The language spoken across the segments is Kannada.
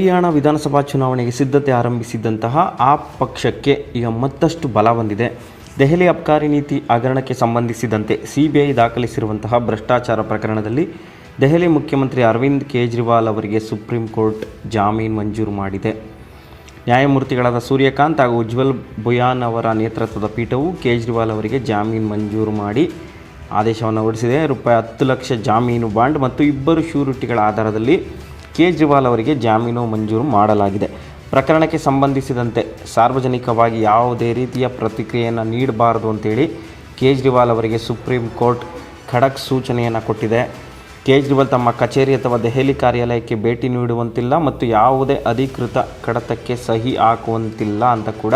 ಹರಿಯಾಣ ವಿಧಾನಸಭಾ ಚುನಾವಣೆಗೆ ಸಿದ್ಧತೆ ಆರಂಭಿಸಿದ್ದಂತಹ ಆ ಪಕ್ಷಕ್ಕೆ ಈಗ ಮತ್ತಷ್ಟು ಬಲ ಬಂದಿದೆ. ದೆಹಲಿ ಅಬ್ಕಾರಿ ನೀತಿ ಹಗರಣಕ್ಕೆ ಸಂಬಂಧಿಸಿದಂತೆ ಸಿಬಿಐ ದಾಖಲಿಸಿರುವಂತಹ ಭ್ರಷ್ಟಾಚಾರ ಪ್ರಕರಣದಲ್ಲಿ ದೆಹಲಿ ಮುಖ್ಯಮಂತ್ರಿ ಅರವಿಂದ್ ಕೇಜ್ರಿವಾಲ್ ಅವರಿಗೆ ಸುಪ್ರೀಂ ಕೋರ್ಟ್ ಜಾಮೀನು ಮಂಜೂರು ಮಾಡಿದೆ. ನ್ಯಾಯಮೂರ್ತಿಗಳಾದ ಸೂರ್ಯಕಾಂತ್ ಹಾಗೂ ಉಜ್ವಲ್ ಬುಯಾನ್ ಅವರ ನೇತೃತ್ವದ ಪೀಠವು ಕೇಜ್ರಿವಾಲ್ ಅವರಿಗೆ ಜಾಮೀನು ಮಂಜೂರು ಮಾಡಿ ಆದೇಶವನ್ನು ಹೊರಡಿಸಿದೆ. ರೂಪಾಯಿ ಹತ್ತು ಲಕ್ಷ ಜಾಮೀನು ಬಾಂಡ್ ಮತ್ತು ಇಬ್ಬರು ಶ್ಯೂರಿಟಿಗಳ ಆಧಾರದಲ್ಲಿ ಕೇಜ್ರಿವಾಲ್ ಅವರಿಗೆ ಜಾಮೀನು ಮಂಜೂರು ಮಾಡಲಾಗಿದೆ. ಪ್ರಕರಣಕ್ಕೆ ಸಂಬಂಧಿಸಿದಂತೆ ಸಾರ್ವಜನಿಕವಾಗಿ ಯಾವುದೇ ರೀತಿಯ ಪ್ರತಿಕ್ರಿಯೆಯನ್ನು ನೀಡಬಾರದು ಅಂತೇಳಿ ಕೇಜ್ರಿವಾಲ್ ಅವರಿಗೆ ಸುಪ್ರೀಂ ಕೋರ್ಟ್ ಖಡಕ್ ಸೂಚನೆಯನ್ನು ಕೊಟ್ಟಿದೆ. ಕೇಜ್ರಿವಾಲ್ ತಮ್ಮ ಕಚೇರಿ ಅಥವಾ ದೆಹಲಿ ಕಾರ್ಯಾಲಯಕ್ಕೆ ಭೇಟಿ ನೀಡುವಂತಿಲ್ಲ ಮತ್ತು ಯಾವುದೇ ಅಧಿಕೃತ ಕಡತಕ್ಕೆ ಸಹಿ ಹಾಕುವಂತಿಲ್ಲ ಅಂತ ಕೂಡ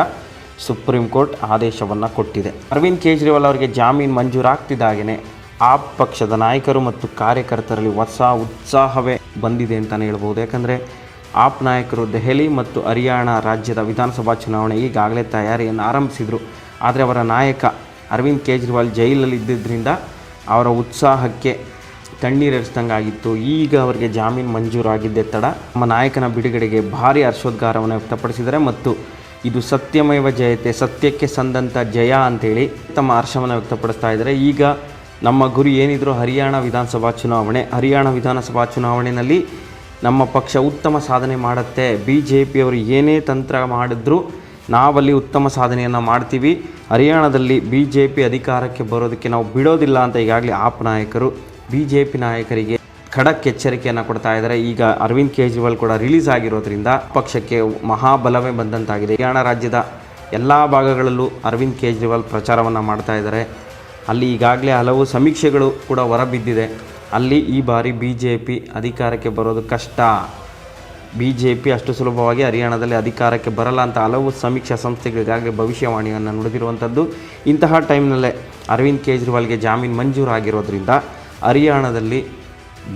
ಸುಪ್ರೀಂ ಕೋರ್ಟ್ ಆದೇಶವನ್ನು ಕೊಟ್ಟಿದೆ. ಅರವಿಂದ್ ಕೇಜ್ರಿವಾಲ್ ಅವರಿಗೆ ಜಾಮೀನು ಮಂಜೂರಾಗ್ತಿದ್ದಾಗೇ ಆಪ್ ಪಕ್ಷದ ನಾಯಕರು ಮತ್ತು ಕಾರ್ಯಕರ್ತರಲ್ಲಿ ಹೊಸ ಉತ್ಸಾಹವೇ ಬಂದಿದೆ ಅಂತಲೇ ಹೇಳ್ಬೋದು. ಯಾಕಂದರೆ ಆಪ್ ನಾಯಕರು ದೆಹಲಿ ಮತ್ತು ಹರಿಯಾಣ ರಾಜ್ಯದ ವಿಧಾನಸಭಾ ಚುನಾವಣೆ ಈಗಾಗಲೇ ತಯಾರಿಯನ್ನು ಆರಂಭಿಸಿದರು. ಆದರೆ ಅವರ ನಾಯಕ ಅರವಿಂದ್ ಕೇಜ್ರಿವಾಲ್ ಜೈಲಲ್ಲಿ ಇದ್ದಿದ್ದರಿಂದ ಅವರ ಉತ್ಸಾಹಕ್ಕೆ ತಣ್ಣೀರೆರಿಸಿದಂಗಾಗಿತ್ತು ಈಗ ಅವರಿಗೆ ಜಾಮೀನು ಮಂಜೂರಾಗಿದ್ದೇ ತಡ. ನಮ್ಮ ನಾಯಕನ ಬಿಡುಗಡೆಗೆ ಭಾರಿ ಹರ್ಷೋದ್ಗಾರವನ್ನು ವ್ಯಕ್ತಪಡಿಸಿದ್ದಾರೆ ಮತ್ತು ಇದು ಸತ್ಯಮೈವ ಜಯತೆ, ಸತ್ಯಕ್ಕೆ ಸಂದಂಥ ಜಯ ಅಂತೇಳಿ ತಮ್ಮ ಹರ್ಷವನ್ನು ವ್ಯಕ್ತಪಡಿಸ್ತಾ ಇದ್ದಾರೆ. ಈಗ ನಮ್ಮ ಗುರಿ ಏನಿದ್ರು ಹರಿಯಾಣ ವಿಧಾನಸಭಾ ಚುನಾವಣೆ. ಹರಿಯಾಣ ವಿಧಾನಸಭಾ ಚುನಾವಣೆಯಲ್ಲಿ ನಮ್ಮ ಪಕ್ಷ ಉತ್ತಮ ಸಾಧನೆ ಮಾಡುತ್ತೆ. ಬಿ ಜೆ ಪಿಯವರು ಏನೇ ತಂತ್ರ ಮಾಡಿದ್ರೂ ನಾವಲ್ಲಿ ಉತ್ತಮ ಸಾಧನೆಯನ್ನು ಮಾಡ್ತೀವಿ. ಹರಿಯಾಣದಲ್ಲಿ ಬಿ ಜೆ ಪಿ ಅಧಿಕಾರಕ್ಕೆ ಬರೋದಕ್ಕೆ ನಾವು ಬಿಡೋದಿಲ್ಲ ಅಂತ ಈಗಾಗಲೇ ಆಪ್ ನಾಯಕರು ಬಿ ಜೆ ಪಿ ನಾಯಕರಿಗೆ ಖಡಕ್ ಎಚ್ಚರಿಕೆಯನ್ನು ಕೊಡ್ತಾ ಇದ್ದಾರೆ. ಈಗ ಅರವಿಂದ್ ಕೇಜ್ರಿವಾಲ್ ಕೂಡ ರಿಲೀಸ್ ಆಗಿರೋದ್ರಿಂದ ಪಕ್ಷಕ್ಕೆ ಮಹಾಬಲವೇ ಬಂದಂತಾಗಿದೆ. ಹರಿಯಾಣ ರಾಜ್ಯದ ಎಲ್ಲ ಭಾಗಗಳಲ್ಲೂ ಅರವಿಂದ್ ಕೇಜ್ರಿವಾಲ್ ಪ್ರಚಾರವನ್ನು ಮಾಡ್ತಾ ಇದ್ದಾರೆ. ಅಲ್ಲಿ ಈಗಾಗಲೇ ಹಲವು ಸಮೀಕ್ಷೆಗಳು ಕೂಡ ಹೊರಬಿದ್ದಿದೆ. ಅಲ್ಲಿ ಈ ಬಾರಿ ಬಿ ಜೆ ಪಿ ಅಧಿಕಾರಕ್ಕೆ ಬರೋದು ಕಷ್ಟ. ಬಿ ಜೆ ಪಿ ಅಷ್ಟು ಸುಲಭವಾಗಿ ಹರಿಯಾಣದಲ್ಲಿ ಅಧಿಕಾರಕ್ಕೆ ಬರಲ್ಲ ಅಂತ ಹಲವು ಸಮೀಕ್ಷಾ ಸಂಸ್ಥೆಗಳಿಗಾಗಲೇ ಭವಿಷ್ಯವಾಣಿಯನ್ನು ನುಡಿದಿರುವಂಥದ್ದು. ಇಂತಹ ಟೈಮ್ನಲ್ಲೇ ಅರವಿಂದ್ ಕೇಜ್ರಿವಾಲ್ಗೆ ಜಾಮೀನು ಮಂಜೂರಾಗಿರೋದ್ರಿಂದ ಹರಿಯಾಣದಲ್ಲಿ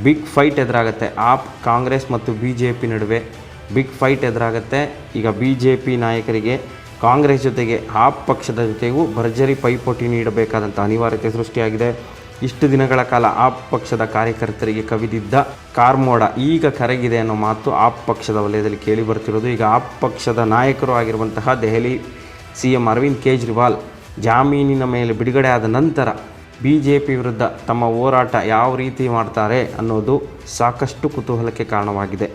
ಬಿಗ್ ಫೈಟ್ ಎದುರಾಗುತ್ತೆ. ಆಪ್, ಕಾಂಗ್ರೆಸ್ ಮತ್ತು ಬಿ ಜೆ ಪಿ ನಡುವೆ ಬಿಗ್ ಫೈಟ್ ಎದುರಾಗುತ್ತೆ. ಈಗ ಬಿ ಜೆ ಪಿ ನಾಯಕರಿಗೆ ಕಾಂಗ್ರೆಸ್ ಜೊತೆಗೆ ಆ ಪಕ್ಷದ ಜೊತೆಗೂ ಭರ್ಜರಿ ಪೈಪೋಟಿ ನೀಡಬೇಕಾದಂಥ ಅನಿವಾರ್ಯತೆ ಸೃಷ್ಟಿಯಾಗಿದೆ. ಇಷ್ಟು ದಿನಗಳ ಕಾಲ ಆ ಪಕ್ಷದ ಕಾರ್ಯಕರ್ತರಿಗೆ ಕವಿದಿದ್ದ ಕಾರ್ಮೋಡ ಈಗ ಕರಗಿದೆ ಅನ್ನೋ ಮಾತು ಆ ಪಕ್ಷದ ವಲಯದಲ್ಲಿ ಕೇಳಿ ಬರ್ತಿರೋದು. ಈಗ ಆ ಪಕ್ಷದ ನಾಯಕರು ಆಗಿರುವಂತಹ ದೆಹಲಿ ಸಿ ಎಂ ಅರವಿಂದ್ ಕೇಜ್ರಿವಾಲ್ ಜಾಮೀನಿನ ಮೇಲೆ ಬಿಡುಗಡೆ ಆದ ನಂತರ ಬಿ ಜೆ ಪಿ ವಿರುದ್ಧ ತಮ್ಮ ಹೋರಾಟ ಯಾವ ರೀತಿ ಮಾಡ್ತಾರೆ ಅನ್ನೋದು ಸಾಕಷ್ಟು ಕುತೂಹಲಕ್ಕೆ ಕಾರಣವಾಗಿದೆ.